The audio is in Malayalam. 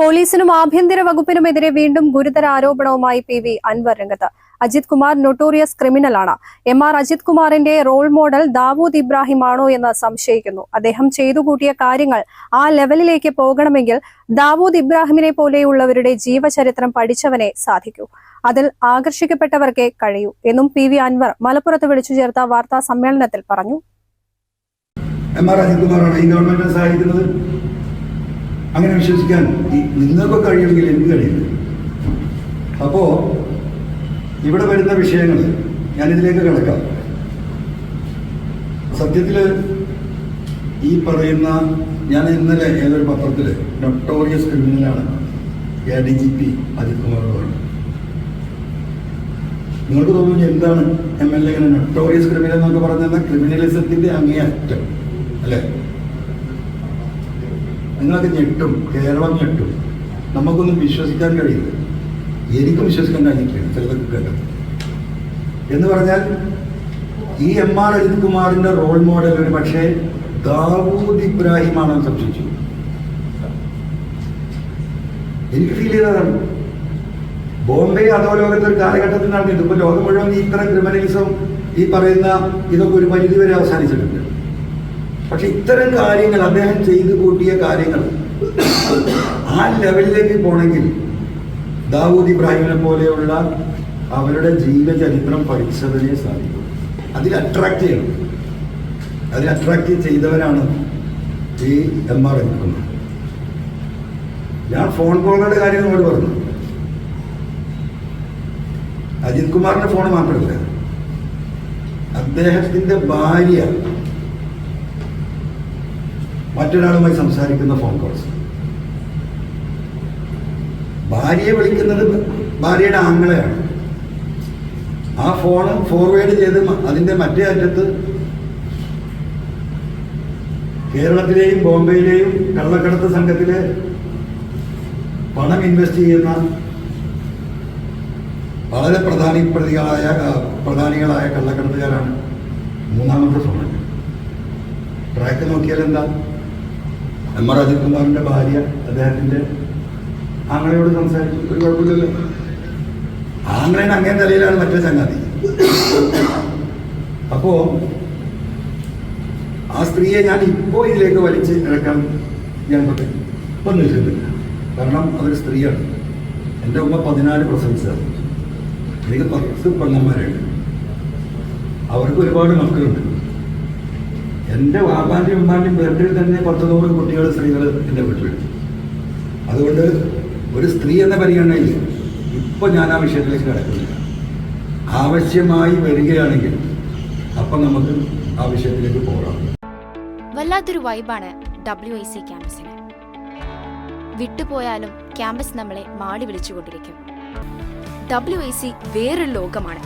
പോലീസിനും ആഭ്യന്തര വകുപ്പിനുമെതിരെ വീണ്ടും ഗുരുതര ആരോപണവുമായി പി വി അൻവർ രംഗത്ത്. അജിത് കുമാർ നൊട്ടോറിയസ് ക്രിമിനലാണ് എം ആർ അജിത് കുമാറിന്റെ റോൾ മോഡൽ ദാവൂദ് ഇബ്രാഹിം ആണോ എന്ന് സംശയിക്കുന്നു. അദ്ദേഹം ചെയ്തു കൂട്ടിയ കാര്യങ്ങൾ ആ ലെവലിലേക്ക് പോകണമെങ്കിൽ ദാവൂദ് ഇബ്രാഹിമിനെ പോലെയുള്ളവരുടെ ജീവചരിത്രം പഠിച്ചവനെ സാധിക്കൂ. അതിൽ ആകർഷിക്കപ്പെട്ടവർക്കേ കഴിയൂ എന്നും പി വി അൻവർ മലപ്പുറത്ത് വിളിച്ചു ചേർത്ത വാർത്താ സമ്മേളനത്തിൽ പറഞ്ഞു. അങ്ങനെ വിശ്വസിക്കാൻ നിങ്ങൾക്ക് കഴിയുമെങ്കിൽ എനിക്ക് കഴിയില്ല. അപ്പോ ഇവിടെ വരുന്ന വിഷയങ്ങൾ ഞാനിതിലേക്ക് കിടക്കാം. സത്യത്തിൽ ഈ പറയുന്ന ഞാൻ ഇന്നലെ ഏതൊരു പത്രത്തിൽ notorious ക്രിമിനലാണ് A D G P Ajith Kumar പറഞ്ഞു നിങ്ങൾക്ക് തോന്നുന്നു എന്താണ് എം എൽ എ ഇങ്ങനെ നൊട്ടോറിയസ് ക്രിമിനൽ എന്നൊക്കെ പറഞ്ഞാൽ ക്രിമിനലിസത്തിന്റെ അങ്ങേയറ്റം അല്ലേ? നിങ്ങളൊക്കെ ഞെട്ടും കേരളം ഞെട്ടും. നമുക്കൊന്നും വിശ്വസിക്കാൻ കഴിയില്ല. എനിക്കും വിശ്വസിക്കാൻ കഴിഞ്ഞിട്ടില്ല ചിലതൊക്കെ കേട്ടത്. എന്ന് പറഞ്ഞാൽ ഈ എം ആർ അജിത് കുമാറിന്റെ റോൾ മോഡൽ ഒരു പക്ഷേ ദാവൂദ് ഇബ്രാഹിമാണ് സംശയിച്ചു എനിക്ക് ഫീൽ ചെയ്തതാണ് ബോംബെ അതോ ലോകത്തെ ഒരു കാലഘട്ടത്തിൽ നടന്നിട്ട് ഇപ്പോൾ ലോകം മുഴുവൻ ഈ ഇത്തരം ക്രിമിനലിസം ഈ പറയുന്ന ഇതൊക്കെ ഒരു പരിധി വരെ അവസാനിച്ചിട്ടുണ്ട്. പക്ഷെ ഇത്തരം കാര്യങ്ങൾ അദ്ദേഹം ചെയ്തു കൂട്ടിയ കാര്യങ്ങൾ ആ ലെവലിലേക്ക് പോണെങ്കിൽ ദാവൂദ് ഇബ്രാഹിമിനെ പോലെയുള്ള അവരുടെ ജീവചരിത്രം പഠിച്ചതിനെ സാധിക്കും. അതിൽ അട്രാക്ട് ചെയ്യണം. അതിൽ അട്രാക്ട് ചെയ്തവരാണ് ഈ എം ആർ എടുക്കുന്നത് ഞാൻ ഫോൺ കോളുകളുടെ കാര്യം നിങ്ങളോട് പറഞ്ഞു. അജിത് കുമാറിന്റെ ഫോൺ മാത്രമല്ല. അദ്ദേഹത്തിന്റെ ഭാര്യ മറ്റൊരാളുമായി സംസാരിക്കുന്ന ഫോൺ കോൾസ് ഭാര്യയെ വിളിക്കുന്നത് ഭാര്യയുടെ ആംഗളയാണ് ആ ഫോൺ ഫോർവേഡ് ചെയ്ത് അതിന്റെ മറ്റേ അറ്റത്ത് കേരളത്തിലെയും ബോംബെയിലെയും കള്ളക്കടത്ത് സംഘത്തിലെ പണം ഇൻവെസ്റ്റ് ചെയ്യുന്ന വളരെ പ്രധാനി പ്രതികളായ പ്രധാനികളായ കള്ളക്കടത്തുകാരാണ് മൂന്നാമത്തെ ഫോൺ ട്രാക്ക് നോക്കിയാൽ എന്താ? എം ആർ അജിത് കുമാറിന്റെ ഭാര്യ അദ്ദേഹത്തിന്റെ ആങ്ങളയോട് സംസാരിച്ചു. ഒരു കുഴപ്പമില്ലല്ലോ. ആങ്ങളയുടെ അങ്ങേ നിലയിലാണ് മറ്റേ സംഗതി. അപ്പോ ആ സ്ത്രീയെ ഞാൻ ഇപ്പോ ഇതിലേക്ക് വലിച്ച് ഇറക്കാൻ ഞാൻ പറ്റും. ഇപ്പം നിൽക്കുന്നില്ല കാരണം അതൊരു സ്ത്രീയാണ്. എന്റെ ഉമ്മ പതിനാല് പ്രസവിച്ചത് എനിക്ക് പത്ത് പെണ്ണന്മാരുണ്ട് അവർക്ക് ഒരുപാട് മക്കളുണ്ട്. എന്റെ വാപ്പാന്റെയും ഉമ്മാന്റെയും ബർത്ത്ഡേ തന്നെ പത്ത് നൂറ് കുട്ടികൾ സ്ത്രീകൾ എന്റെ വീട്ടിലുണ്ട് അതുകൊണ്ട് ഒരു സ്ത്രീ എന്ന പരിഗണനയിൽ ഇപ്പൊ ഞാൻ ആ വിഷയത്തിലേക്ക് കിടക്കുന്നില്ല ആവശ്യമായി വരികയാണെങ്കിൽ അപ്പം നമുക്ക് ആ വിഷയത്തിലേക്ക് പോകാം. വല്ലാത്തൊരു വൈബാണ് ഡബ്ല്യു ഐ സി ക്യാമ്പസിന്. വിട്ടുപോയാലും ക്യാമ്പസ് നമ്മളെ മാടി വിളിച്ചുകൊണ്ടിരിക്കും. ഡബ്ല്യു ഐ സി വേറൊരു ലോകമാണ്.